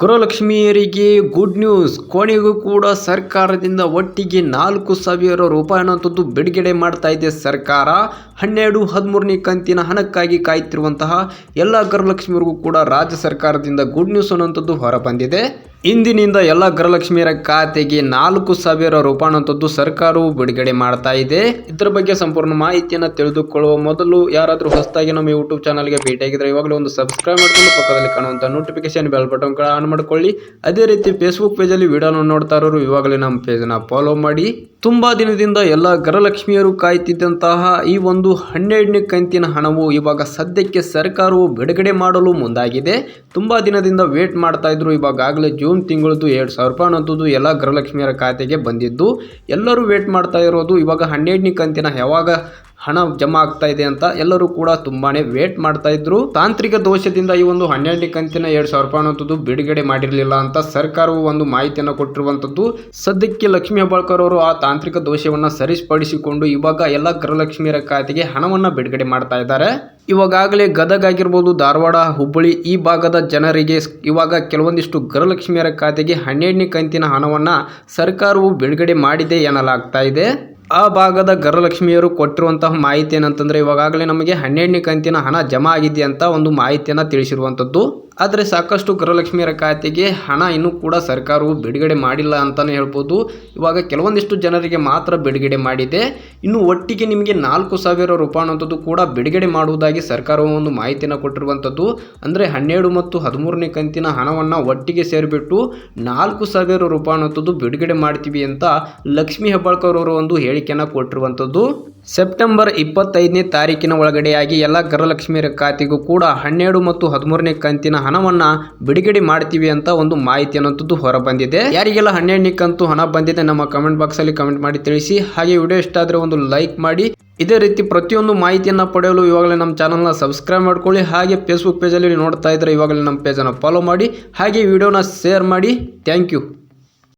ಗೃಹಲಕ್ಷ್ಮಿಯರಿಗೆ good news ಕೊನೆಗೂ ಕೂಡ ಸರ್ಕಾರದಿಂದ ಒಟ್ಟಿಗೆ ನಾಲ್ಕು ಸಾವಿರ ರೂಪಾಯಿ ಅನ್ನೋಂಥದ್ದು ಬಿಡುಗಡೆ ಮಾಡ್ತಾ ಇದೆ ಸರ್ಕಾರ. ಹನ್ನೆರಡು, ಹದಿಮೂರನೇ ಕಂತಿನ ಹಣಕ್ಕಾಗಿ ಕಾಯ್ತಿರುವಂತಹ ಎಲ್ಲ ಗೃಹಲಕ್ಷ್ಮಿಯರಿಗೂ ಕೂಡ ರಾಜ್ಯ ಸರ್ಕಾರದಿಂದ ಗುಡ್ ನ್ಯೂಸ್ ಅನ್ನೋಂಥದ್ದು ಹೊರಬಂದಿದೆ. ಇಂದಿನಿಂದ ಎಲ್ಲ ಗೃಹಲಕ್ಷ್ಮಿಯರ ಖಾತೆಗೆ ನಾಲ್ಕು ಸಾವಿರ ರೂಪಾಯಿ ಅನ್ನೋಂಥದ್ದು ಸರ್ಕಾರವು ಬಿಡುಗಡೆ ಮಾಡ್ತಾ ಇದೆ. ಇದರ ಬಗ್ಗೆ ಸಂಪೂರ್ಣ ಮಾಹಿತಿಯನ್ನು ತಿಳಿದುಕೊಳ್ಳುವ ಮೊದಲು ಯಾರಾದರೂ ಹೊಸದಾಗಿ ನಮ್ಮ ಯೂಟ್ಯೂಬ್ ಚಾನಲ್ಗೆ ಭೇಟಿಯಾಗಿದ್ರೆ ಇವಾಗಲೇ ಒಂದು ಸಬ್ಸ್ಕ್ರೈಬ್ ಮಾಡ್ಕೊಂಡು ಪಕ್ಕದಲ್ಲಿ ಕಾಣುವಂಥ ನೋಟಿಫಿಕೇಶನ್ ಬೆಲ್ ಬಟನ್ ಆನ್ ಮಾಡ್ಕೊಳ್ಳಿ. ಅದೇ ರೀತಿ ಫೇಸ್ಬುಕ್ ಪೇಜಲ್ಲಿ ವಿಡಿಯೋನ ನೋಡ್ತಾ ಇರೋರು ಇವಾಗಲೇ ನಮ್ಮ ಪೇಜನ್ನ ಫಾಲೋ ಮಾಡಿ. ತುಂಬಾ ದಿನದಿಂದ ಎಲ್ಲ ಗೃಹಲಕ್ಷ್ಮಿಯರು ಕಾಯ್ತಿದ್ದಂತಹ ಈ ಒಂದು ಹನ್ನೆರಡನೇ ಕಂತಿನ ಹಣವು ಇವಾಗ ಸದ್ಯಕ್ಕೆ ಸರ್ಕಾರವು ಬಿಡುಗಡೆ ಮಾಡಲು ಮುಂದಾಗಿದೆ. ತುಂಬಾ ದಿನದಿಂದ ವೇಟ್ ಮಾಡ್ತಾ ಇದ್ರು. ಇವಾಗಲೇ ಜೂನ್ ತಿಂಗಳದ್ದು ಎರಡು ಸಾವಿರ ರೂಪಾಯಿ ಅನ್ನೋದು ಎಲ್ಲ ಗೃಹಲಕ್ಷ್ಮಿಯರ ಖಾತೆಗೆ ಬಂದಿದ್ದು. ಎಲ್ಲರೂ ವೇಟ್ ಮಾಡ್ತಾ ಇರೋದು, ಇವಾಗ ಹನ್ನೆರಡನೇ ಕಂತಿನ ಯಾವಾಗ ಹಣ ಜಮಾ ಆಗ್ತಾ ಇದೆ ಅಂತ ಎಲ್ಲರೂ ಕೂಡ ತುಂಬಾನೇ ವೇಟ್ ಮಾಡ್ತಾ ಇದ್ರು. ತಾಂತ್ರಿಕ ದೋಷದಿಂದ ಈ ಒಂದು ಹನ್ನೆರಡನೇ ಕಂತಿನ ಎರಡು ಸಾವಿರ ರೂಪಾಯಿ ಅನ್ನೋದು ಬಿಡುಗಡೆ ಮಾಡಿರಲಿಲ್ಲ ಅಂತ ಸರ್ಕಾರವು ಒಂದು ಮಾಹಿತಿಯನ್ನು ಕೊಟ್ಟಿರುವಂತದ್ದು. ಸದ್ಯಕ್ಕೆ ಲಕ್ಷ್ಮಿ ಹೆಬ್ಬಾಳ್ಕರ್ ಅವರು ಆ ತಾಂತ್ರಿಕ ದೋಷವನ್ನು ಸರಿಪಡಿಸಿಕೊಂಡು ಇವಾಗ ಎಲ್ಲ ಗೃಹಲಕ್ಷ್ಮಿಯರ ಖಾತೆಗೆ ಹಣವನ್ನು ಬಿಡುಗಡೆ ಮಾಡ್ತಾ ಇದ್ದಾರೆ. ಇವಾಗಲೇ ಗದಗ ಆಗಿರ್ಬೋದು ಧಾರವಾಡ, ಹುಬ್ಬಳ್ಳಿ ಈ ಭಾಗದ ಜನರಿಗೆ ಇವಾಗ ಕೆಲವೊಂದಿಷ್ಟು ಗೃಹಲಕ್ಷ್ಮಿಯರ ಖಾತೆಗೆ ಹನ್ನೆರಡನೇ ಕಂತಿನ ಹಣವನ್ನು ಸರ್ಕಾರವು ಬಿಡುಗಡೆ ಮಾಡಿದೆ ಎನ್ನಲಾಗ್ತಾ ಇದೆ. ಆ ಭಾಗದ ಗರಲಕ್ಷ್ಮಿಯರು ಕೊಟ್ಟಿರುವಂತಹ ಮಾಹಿತಿ ಏನಂತಂದ್ರೆ ಇವಾಗಲೇ ನಮಗೆ ಹನ್ನೆರಡನೇ ಕಂತಿನ ಹಣ ಜಮಾ ಆಗಿದೆ ಅಂತ ಒಂದು ಮಾಹಿತಿಯನ್ನು ತಿಳಿಸಿರುವಂಥದ್ದು ಆದರೆ ಸಾಕಷ್ಟು ಗೃಹಲಕ್ಷ್ಮಿಯರ ಖಾತೆಗೆ ಹಣ ಇನ್ನೂ ಕೂಡ ಸರ್ಕಾರವು ಬಿಡುಗಡೆ ಮಾಡಿಲ್ಲ ಅಂತಲೇ ಹೇಳ್ಬೋದು. ಇವಾಗ ಕೆಲವೊಂದಿಷ್ಟು ಜನರಿಗೆ ಮಾತ್ರ ಬಿಡುಗಡೆ ಮಾಡಿದೆ. ಇನ್ನು ಒಟ್ಟಿಗೆ ನಿಮಗೆ ನಾಲ್ಕು ಸಾವಿರ ರೂಪಾಯಿ ಅನ್ನೋಂಥದ್ದು ಕೂಡ ಬಿಡುಗಡೆ ಮಾಡುವುದಾಗಿ ಸರ್ಕಾರವು ಒಂದು ಮಾಹಿತಿಯನ್ನು ಕೊಟ್ಟಿರುವಂಥದ್ದು. ಅಂದರೆ ಹನ್ನೆರಡು ಮತ್ತು ಹದಿಮೂರನೇ ಕಂತಿನ ಹಣವನ್ನು ಒಟ್ಟಿಗೆ ಸೇರಿಬಿಟ್ಟು ನಾಲ್ಕು ಸಾವಿರ ರೂಪಾಯಿ ಅನ್ನೋಂಥದ್ದು ಬಿಡುಗಡೆ ಮಾಡ್ತೀವಿ ಅಂತ ಲಕ್ಷ್ಮೀ ಹೆಬ್ಬಾಳ್ಕರ್ ಅವರು ಒಂದು ಹೇಳಿಕೆಯನ್ನು ಕೊಟ್ಟಿರುವಂಥದ್ದು. ಸೆಪ್ಟೆಂಬರ್ ಇಪ್ಪತ್ತೈದನೇ ತಾರೀಕಿನ ಒಳಗಡೆಯಾಗಿ ಎಲ್ಲ ಗೃಹಲಕ್ಷ್ಮಿಯರ ಖಾತೆಗೂ ಕೂಡ ಹನ್ನೆರಡು ಮತ್ತು ಹದಿಮೂರನೇ ಕಂತಿನ ಹಣವನ್ನು ಬಿಡುಗಡೆ ಮಾಡ್ತೀವಿ ಅಂತ ಒಂದು ಮಾಹಿತಿ ಅನ್ನೋಂಥದ್ದು ಹೊರಬಂದಿದೆ. ಯಾರಿಗೆಲ್ಲ ಹನ್ನೆರಡನೇ ಕಂತು ಹಣ ಬಂದಿದೆ ನಮ್ಮ ಕಮೆಂಟ್ ಬಾಕ್ಸ್ ಅಲ್ಲಿ ಕಮೆಂಟ್ ಮಾಡಿ ತಿಳಿಸಿ. ಹಾಗೆ ವಿಡಿಯೋ ಇಷ್ಟ ಆದರೆ ಒಂದು ಲೈಕ್ ಮಾಡಿ. ಇದೇ ರೀತಿ ಪ್ರತಿಯೊಂದು ಮಾಹಿತಿಯನ್ನು ಪಡೆಯಲು ಇವಾಗಲೇ ನಮ್ಮ ಚಾನಲ್ನ ಸಬ್ಸ್ಕ್ರೈಬ್ ಮಾಡ್ಕೊಳ್ಳಿ. ಹಾಗೆ ಫೇಸ್ಬುಕ್ ಪೇಜಲ್ಲಿ ನೋಡ್ತಾ ಇದ್ರೆ ಇವಾಗಲೇ ನಮ್ಮ ಪೇಜನ್ನು ಫಾಲೋ ಮಾಡಿ. ಹಾಗೆ ವಿಡಿಯೋನ ಶೇರ್ ಮಾಡಿ. Thank you